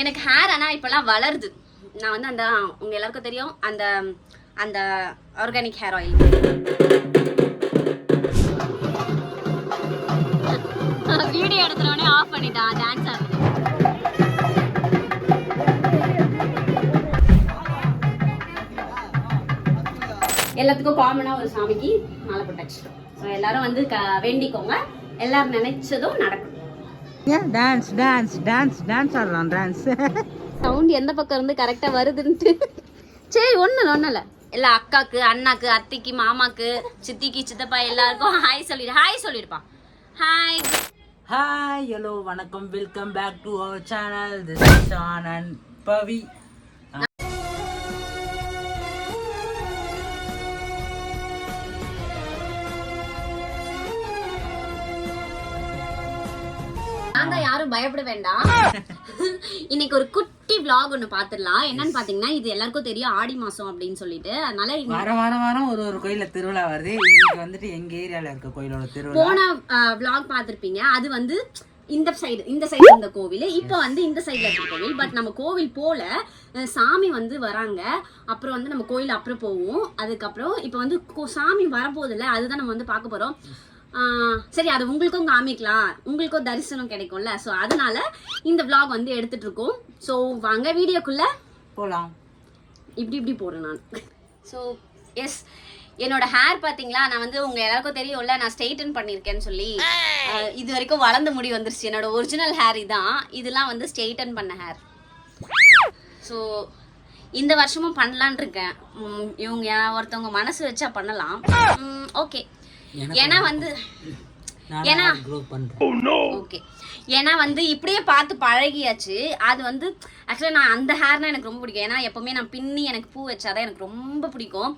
எனக்கு ஹேர் ஆனால் இப்போல்லாம் வளருது. நான் வந்து அந்த உங்கள் எல்லாருக்கும் தெரியும் அந்த அந்த ஆர்கானிக் ஹேர் ஆயில் வீடியோ எடுத்துனோடனே ஆஃப் பண்ணிட்டான் டான்ஸ் ஆடுறது எல்லாத்துக்கும் காமனாக ஒரு சாமிக்கு மாலை போட்டாச்சு. ஸோ எல்லாரும் வந்து க வேண்டிக்கோங்க. எல்லாரும் நினைச்சதும் நடக்கும் டான்ஸ் டான்ஸ் டான்ஸ் டான்ஸ் ஆடலாம் டான்ஸ் சவுண்ட் எந்த பக்கம் இருந்து கரெக்டாக வருதுன்ட்டு. சரி ஒன்றும் இல்லை ஒன்றும் இல்லை எல்லா அக்காக்கு அண்ணாக்கு அத்திக்கு மாமாக்கு சித்திக்கு சித்தப்பா எல்லாருக்கும் ஹாய் சொல்லிடு ஹாய் சொல்லிடுப்பா. ஹாய் ஹாய் ஹலோ வணக்கம். Welcome back to our channel this and Pavi யாரும் பயப்பட வேண்டாம். இன்னைக்கு ஒரு குட்டி vlog ஒன்று பார்த்துடலாம் என்னன்னு பார்த்தீங்கன்னா இது எல்லாருக்கும் தெரியும் ஆடி மாசம் அப்படின்னு சொல்லிட்டு. அதனால இந்த வாரம் வாரம் வாரம் ஒரு ஒரு கோயில்ல திருவிழா வருது. இன்னைக்கு வந்துட்டு எங்க ஏரியால இருக்க கோயிலோட திருவிழா? போன vlog பார்த்திருப்பீங்க அது வந்து இந்த சைடு இந்த சைடு இருந்த கோவில். இப்போ வந்து இந்த சைடுல இருக்க கோவில். பட் நம்ம கோவில் போல சாமி வந்து வராங்க. அப்புறம் வந்து நம்ம கோயில் அப்புறம் போவோம். அதுக்கப்புறம் இப்போ வந்து சாமி வரப்போகுதுல்ல அதுதான் நம்ம வந்து பார்க்க போறோம். சரி அது உங்களுக்கும் காமிக்கலாம். உங்களுக்கும் தரிசனம் கிடைக்கும்ல. ஸோ அதனால இந்த vlog வந்து எடுத்துட்டு இருக்கோம் ஸோ வாங்க வீடியோக்குள்ள போலாம். இப்படி இப்படி போடுறேன் நான். ஸோ எஸ் என்னோட ஹேர் பார்த்தீங்களா நான் வந்து உங்க எல்லாருக்கும் தெரியும்ல நான் ஸ்ட்ரெயிட்டன் பண்ணியிருக்கேன்னு சொல்லி. இது வரைக்கும் வளர்ந்த முடி வந்துருச்சு. என்னோட ஒரிஜினல் ஹேர் இதான். இதெல்லாம் வந்து ஸ்ட்ரெயிட்டன் பண்ண ஹேர் ஸோ இந்த வருஷமும் பண்ணலான் இருக்கேன் இவங்க ஒருத்தவங்க மனசு வச்சா பண்ணலாம். ஓகே ஏன்னா வந்து ஏன்னா நான் க்ரோ பண்றேன். ஓகே ஏன்னா வந்து இப்படியே பார்த்து பழகியாச்சு. அது வந்து ஆக்சுவலாக நான் அந்த ஹேர்னா எனக்கு ரொம்ப பிடிக்கும். ஏன்னா எப்பவுமே நான் பின்னி எனக்கு பூ வச்சாதான் எனக்கு ரொம்ப பிடிக்கும்.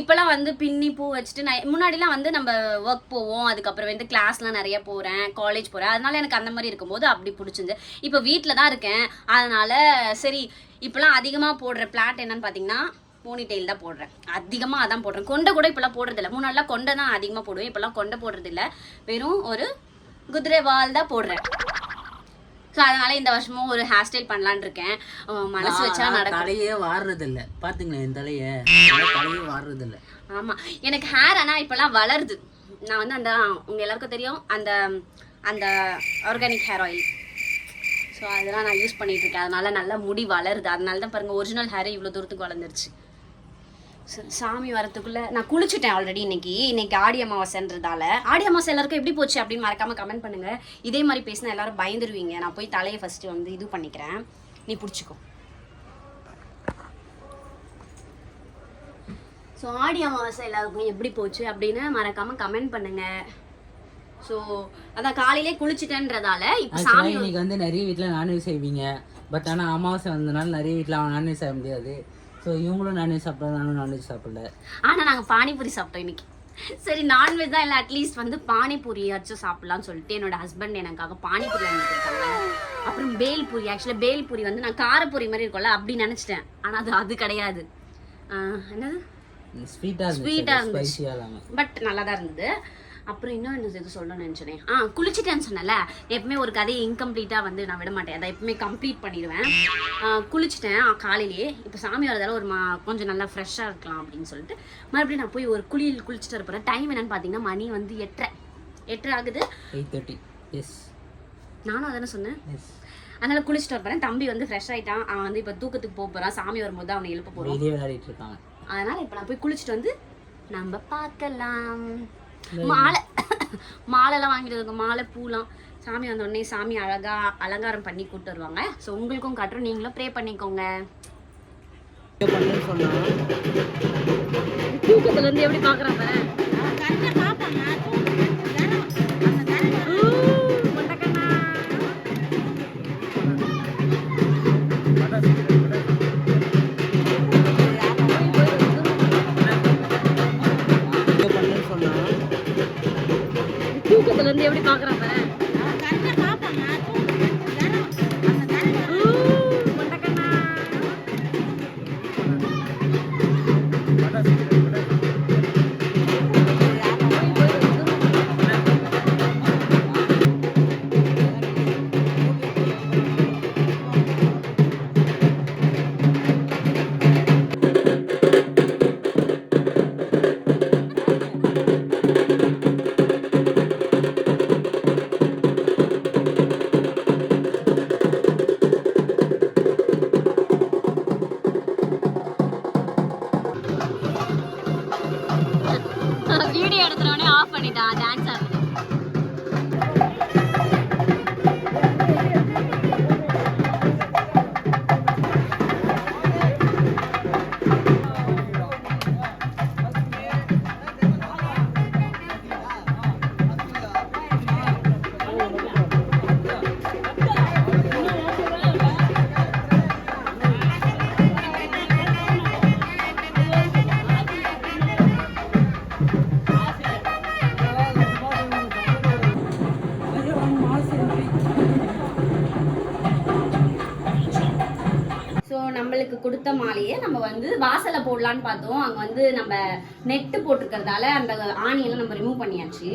இப்போலாம் வந்து பின்னி பூ வச்சுட்டு நான் முன்னாடிலாம் வந்து நம்ம ஒர்க் போவோம். அதுக்கப்புறம் வந்து கிளாஸ்லாம் நிறைய போகிறேன் காலேஜ் போகிறேன் அதனால எனக்கு அந்த மாதிரி இருக்கும்போது அப்படி பிடிச்சிருந்து. இப்போ வீட்டில் தான் இருக்கேன். அதனால சரி இப்போலாம் அதிகமாக போடுற பிளாட் என்னன்னு பார்த்தீங்கன்னா போனி டெயில் தான் போடுறேன். அதிகமாக அதான் போடுறேன். கொண்டை கூட இப்போலாம் போடுறதில்ல. முன்னாடிலாம் கொண்டை தான் அதிகமாக போடுவேன். இப்போலாம் கொண்டை போடுறதில்ல. வெறும் ஒரு குதிரை வால் தான் போடுறேன். ஸோ அதனால இந்த வருஷமும் ஒரு ஹேர் ஸ்டைல் பண்ணலான்னு இருக்கேன். மனசு வச்சா நடக்கும். தலையே வாடுறது இல்ல பாத்தீங்களா என் தலைய? தலையே வாடுறது இல்ல ஆமா. எனக்கு ஹேர் ஆனால் இப்போலாம் வளருது. நான் வந்து அந்த உங்க எல்லாருக்கும் தெரியும். அந்த அந்த ஆர்கானிக் ஹேர் ஆயில் ஸோ அதெல்லாம் நான் யூஸ் பண்ணிட்டு இருக்கேன். அதனால நல்லா முடி வளருது. அதனால தான் பாருங்க ஒரிஜினல் ஹேர் இவ்வளோ தூரத்துக்கு வளர்ந்துருச்சு. சாமி வரத்துக்குள்ள நான் குளிச்சுட்டேன் ஆல்ரெடி இன்னைக்கு. இன்னைக்கு ஆடி அமாவாசைன்றதால. ஆடி அமாவாசை எல்லாருக்கும் எப்படி போச்சு அப்படின்னு மறக்காம கமெண்ட் பண்ணுங்க. இதே மாதிரி பேசினா எல்லாரும் பயந்துருவீங்க. நான் போய் தலையை ஃபர்ஸ்ட் வந்து இது பண்ணிக்கிறேன். நீ பிடிச்சிக்கோ. ஸோ ஆடி அமாவாசை எல்லாருக்கும் எப்படி போச்சு அப்படின்னு மறக்காம கமெண்ட் பண்ணுங்க. ஸோ அதான் காலையிலே குளிச்சுட்டேன்றதால இப்போ சாமி இன்னைக்கு வந்து நிறைய வீட்டில் நான்வெஜ் செய்வீங்க. பட் ஆனால் அமாவாசை வந்தனால நிறைய வீட்டில் நான்வெஜ் செய்ய முடியாது. ஸோ இவங்களும் நான்வெஜ் சாப்பிட்றது நானும் நான்வெஜ் சாப்பிடல. ஆனா நாங்க பானிபூரி சாப்பிட்டோம் இன்னைக்கு. சரி நான்வெஜ் தான் இல்லை அட்லீஸ்ட் வந்து பானிபூரியாச்சும் சாப்பிடலாம்னு சொல்லிட்டு என்னோட ஹஸ்பண்ட் எனக்காக பானிபூரி கொடுத்தாங்க. அப்புறம் பேல்பூரி ஆக்சுவலாக பேல்பூரி வந்து நான் காரப்பூரி மாதிரி இருக்கும்ல அப்படி நினைச்சிட்டேன். ஆனா அது அது கிடையாது. என்னது? ஸ்வீட்டாக ஆ இருந்துச்சு பட் நல்லா தான் இருந்தது. அப்புறம் இன்னும் என்ன இது சொல்லணும்னு நினச்சேனே. ஆ குளிச்சிட்டேன்னு சொன்னல எப்பவுமே ஒரு கதையை இன்கம்ப்ளீட்டாக வந்து நான் விட மாட்டேன். அதை எப்பவுமே கம்ப்ளீட் பண்ணிடுவேன். குளிச்சிட்டேன் காலையிலேயே. இப்போ சாமி வரதால ஒரு மா கொஞ்சம் நல்லா ஃப்ரெஷ்ஷாக இருக்கலாம் அப்படின்னு சொல்லிட்டு மறுபடியும் நான் போய் ஒரு குளியல் குளிச்சுட்டு இருப்பேன் டைம் என்னன்னு பார்த்தீங்கன்னா மணி வந்து எட்டரை. எட்டரை ஆகுது? எயிட் தேர்ட்டி எஸ் நானும் அதானே சொன்னேன். அதனால குளிச்சுட்டு வரப்போறேன். தம்பி வந்து ஃப்ரெஷ் ஆயிட்டான். அவன் வந்து இப்போ தூக்கத்துக்கு போக போகிறான் சாமி வரும்போது அவனை எழுப்ப இருக்காங்க. அதனால இப்போ நான் போய் குளிச்சுட்டு வந்து நம்ம பார்க்கலாம். மாலை மாலைலாம் வாங்கிட்டு வருங்க. மாலை பூலாம். சாமி வந்த உடனே சாமி அழகா அலங்காரம் பண்ணி கூட்டு வருவாங்க. ஸோ உங்களுக்கும் காட்டுறோம் நீங்களும் ப்ரே பண்ணிக்கோங்க. தூக்கத்துல இருந்து எப்படி பாக்குறாங்க தூக்கத்துல இருந்து எப்படி பாக்குறாங்க பண்ணிட்டான் டான்ஸ் ஆடுறது நம்மளுக்கு கொடுத்த மாலையை நம்ம வந்து வாசலை போடலான்னு பார்த்தோம். அங்கே வந்து நம்ம நெட்டு போட்டிருக்கிறதால அந்த ஆணியெல்லாம் நம்ம ரிமூவ் பண்ணியாச்சு.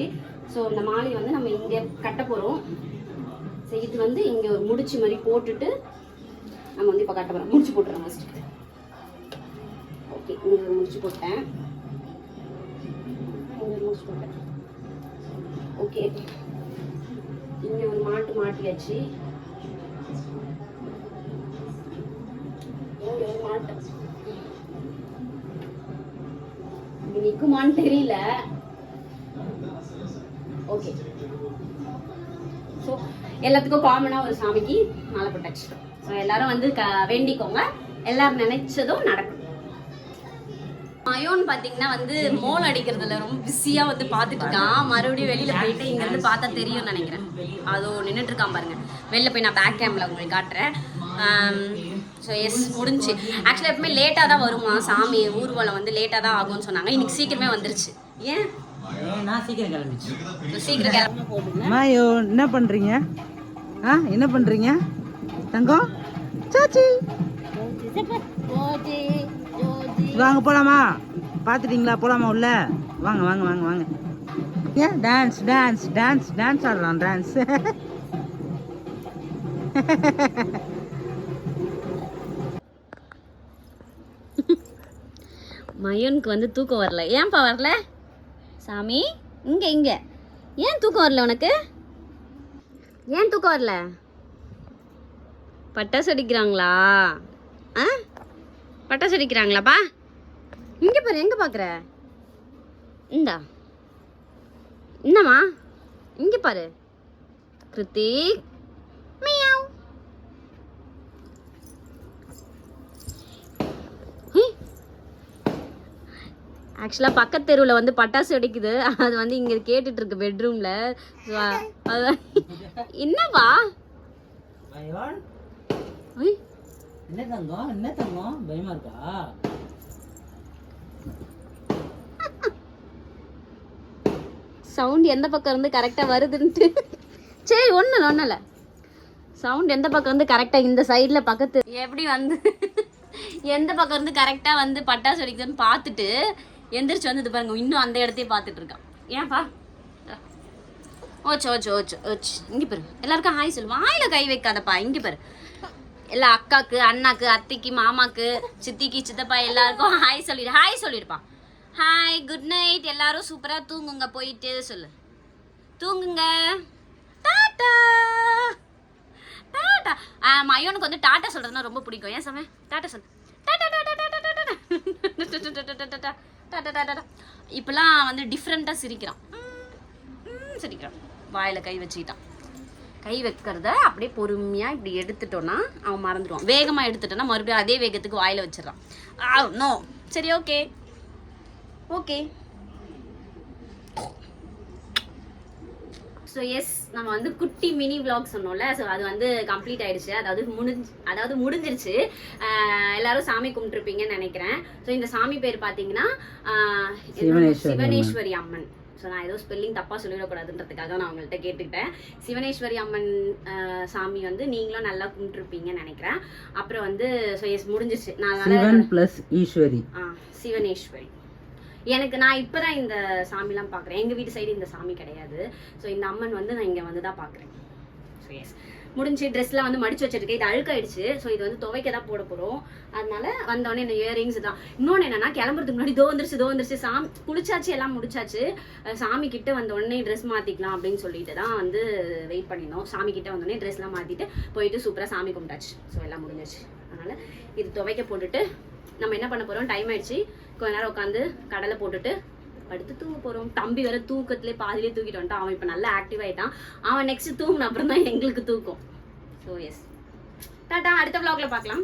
ஸோ இந்த மாலையை வந்து நம்ம இங்கே கட்ட போகிறோம் ஸோ இது வந்து இங்கே ஒரு முடிச்சு மாதிரி போட்டுட்டு நம்ம வந்து இப்போ கட்ட போகிறோம் முடிச்சு போட்டுறோம் ஃபஸ்ட்டு ஓகே இங்கே ஒரு முடிச்சு போட்டேன். இங்கே முடிச்சு போட்டேன். ஓகே இங்கே ஒரு மாட்டு மாட்டியாச்சு. இங்க நிக்குமான்னு தெரியல. ஓகே ஸோ எல்லாத்துக்கும் காமனாக ஒரு சாமிக்கு மாலை போட்டாச்சு ஸோ எல்லாரும் வந்து க வேண்டிக்கோங்க. எல்லாரும் நினைச்சதும் நடக்கும். மயோன்னு பாத்தீங்கன்னா வந்து மோல் அடிக்கிறதுல ரொம்ப பிஸியா வந்து பார்த்துட்டு இருக்கான் மறுபடியும் வெளியில போயிட்டு இங்க இருந்து பார்த்தா தெரியும்னு நினைக்கிறேன். அதோ நின்றுட்டு இருக்கான் பாருங்க. வெளில போய் நான் பேக் கேமில் உங்களுக்கு காட்டுறேன். ஸோ எஸ் முடிஞ்சு ஆக்சுவலாக எப்பவுமே லேட்டாக தான் வருமா? சாமி ஊர்வலம் வந்து லேட்டாக தான் ஆகும்னு சொன்னாங்க. இன்னைக்கு சீக்கிரமே வந்துருச்சு. ஏன்? சீக்கிரம் கிளம்ப. என்ன பண்றீங்க? ஆ என்ன பண்றீங்க? தங்கம்? சாச்சி. வாங்க போலாமா? பார்த்துட்டீங்களா? போலாமா உள்ள? வாங்க வாங்க வாங்க வாங்க. ஏன்? டான்ஸ் டான்ஸ் டான்ஸ் டான்ஸ் ஆடலாம் டான்ஸ் மயோனுக்கு வந்து தூக்கம் வரல. ஏன்பா வரல? சாமி இங்கே இங்கே. ஏன் தூக்கம் வரல உனக்கு? ஏன் தூக்கம் வரல? பட்டாசு அடிக்கிறாங்களா ஆ? பட்டாசு அடிக்கிறாங்களாப்பா இங்கே பாரு எங்கே பார்க்குற இந்தா. என்னம்மா இங்கே பாரு. கிருத்திக். ஆக்சுவலாக பக்கத்து தெருவில் வந்து பட்டாசு வெடிக்குது. அது வந்து இங்கே கேட்டுட்டு இருக்கு பெட்ரூமில் ஐய், என்ன தங்கம்? என்ன தங்கம்? பயமா இருக்கா? சவுண்ட் எந்த பக்கம் இருந்து கரெக்டாக வருதுன்ட்டு. சரி ஒன்றும் இல்லை ஒன்றும் இல்லை சவுண்ட் எந்த பக்கம் இருந்து கரெக்டாக இந்த சைடில் பக்கத்து எப்படி வந்து எந்த பக்கம் இருந்து கரெக்டாக வந்து பட்டாசு வெடிக்குதுன்னு பார்த்துட்டு எந்திரிச்சு வந்து பாருங்க இன்னும் அந்த இடத்தையே பார்த்துட்டு இருக்கான். ஏன்பா? ஓச்சு ஓச்சு ஓச்சு ஓச்சு. இங்கே பாரு. எல்லாருக்கும் ஹாய் சொல்லு. வாயில் கை வைக்காதப்பா. இங்கே பாரு. எல்லா அக்காக்கு அண்ணாக்கு அத்தைக்கு மாமாக்கு சித்திக்கு சித்தப்பா எல்லாருக்கும் ஹாய் சொல்லிடு. ஹாய் சொல்லிடுப்பா. ஹாய் குட் நைட் எல்லாரும் சூப்பராக தூங்குங்க. போயிட்டு சொல்லு. தூங்குங்க. டாட்டா! டாட்டா! ஆ மயோனுக்கு வந்து டாட்டா சொல்கிறதுனா ரொம்ப பிடிக்கும். ஏன் சமயம் டாட்டா சொல்லு. Tata tata tata tata tata tata. இப்பெல்லாம் வந்து டிஃப்ரெண்ட்டாக சிரிக்கிறான். ம், சிரிக்கிறான். வாயில் கை வச்சுக்கிட்டான். கை வைக்கிறத அப்படியே பொறுமையாக இப்படி எடுத்துட்டோன்னா அவன் மறந்துடுவான். வேகமாக எடுத்துட்டோன்னா மறுபடியும் அதே வேகத்துக்கு வாயில் வச்சிடறான். நோ சரி ஓகே ஓகே ஸோ எஸ் நம்ம வந்து குட்டி மினி vlog சொன்னோம்ல ஸோ அது வந்து கம்ப்ளீட் ஆயிடுச்சு. அதாவது முடிஞ்சு அதாவது முடிஞ்சிருச்சு. எல்லாரும் சாமி கும்பிட்டுருப்பீங்கன்னு நினைக்கிறேன். ஸோ இந்த சாமி பேர் பார்த்தீங்கன்னா சிவனேஸ்வரி அம்மன். ஸோ நான் ஏதோ ஸ்பெல்லிங் தப்பாக சொல்லிடக்கூடாதுன்றதுக்காக நான் உங்கள்கிட்ட கேட்டுக்கிட்டேன். சிவனேஸ்வரி அம்மன் சாமி வந்து நீங்களும் நல்லா கும்பிட்டுருப்பீங்கன்னு நினைக்கிறேன். அப்புறம் வந்து ஸோ எஸ் முடிஞ்சிருச்சு. நான் பிளஸ் ஈஸ்வரி. ஆ சிவனேஸ்வரி. எனக்கு நான் இப்போ தான் இந்த சாமிலாம் பார்க்குறேன் எங்கள் வீட்டு சைடு இந்த சாமி கிடையாது. ஸோ இந்த அம்மன் வந்து நான் இங்கே வந்து தான் பார்க்குறேன் ஸோ எஸ் முடிஞ்சு ட்ரெஸ்லாம் வந்து மடிச்சு வச்சிருக்கேன். இது அழுக்காயிடுச்சு. ஸோ இது வந்து துவைக்க தான் போட போகிறோம் அதனால வந்தோடனே இந்த இயரிங்ஸ் தான். இன்னொன்று என்னன்னா கிளம்புறதுக்கு முன்னாடி தோ வந்துருச்சு தோ வந்துருச்சு. சாமி குளிச்சாச்சு எல்லாம் முடிச்சாச்சு. சாமி கிட்ட வந்த உடனே ட்ரெஸ் மாற்றிக்கலாம் அப்படின்னு சொல்லிட்டு தான் வந்து வெயிட் பண்ணியிருந்தோம். சாமி கிட்ட வந்தோடனே ட்ரெஸ்லாம் மாற்றிட்டு போயிட்டு சூப்பராக சாமி கும்பிட்டாச்சு. ஸோ எல்லாம் முடிஞ்சிச்சு. அதனால இது துவைக்க போட்டுட்டு நம்ம என்ன பண்ண போறோம்? டைம் ஆயிடுச்சு. கொஞ்ச நேரம் உட்காந்து கடலை போட்டுட்டு படுத்து தூங்க போறோம். தம்பி வேற தூக்கத்திலே பாதிலே தூக்கிட்டு வந்துட்டான். அவன் இப்போ நல்லா ஆக்டிவ் ஆயிட்டான். அவன் நெக்ஸ்ட் தூங்கின அப்புறம் தான் எங்களுக்கு தூக்கம். ஸோ எஸ் டாட்டா அடுத்த vlogல பார்க்கலாம்.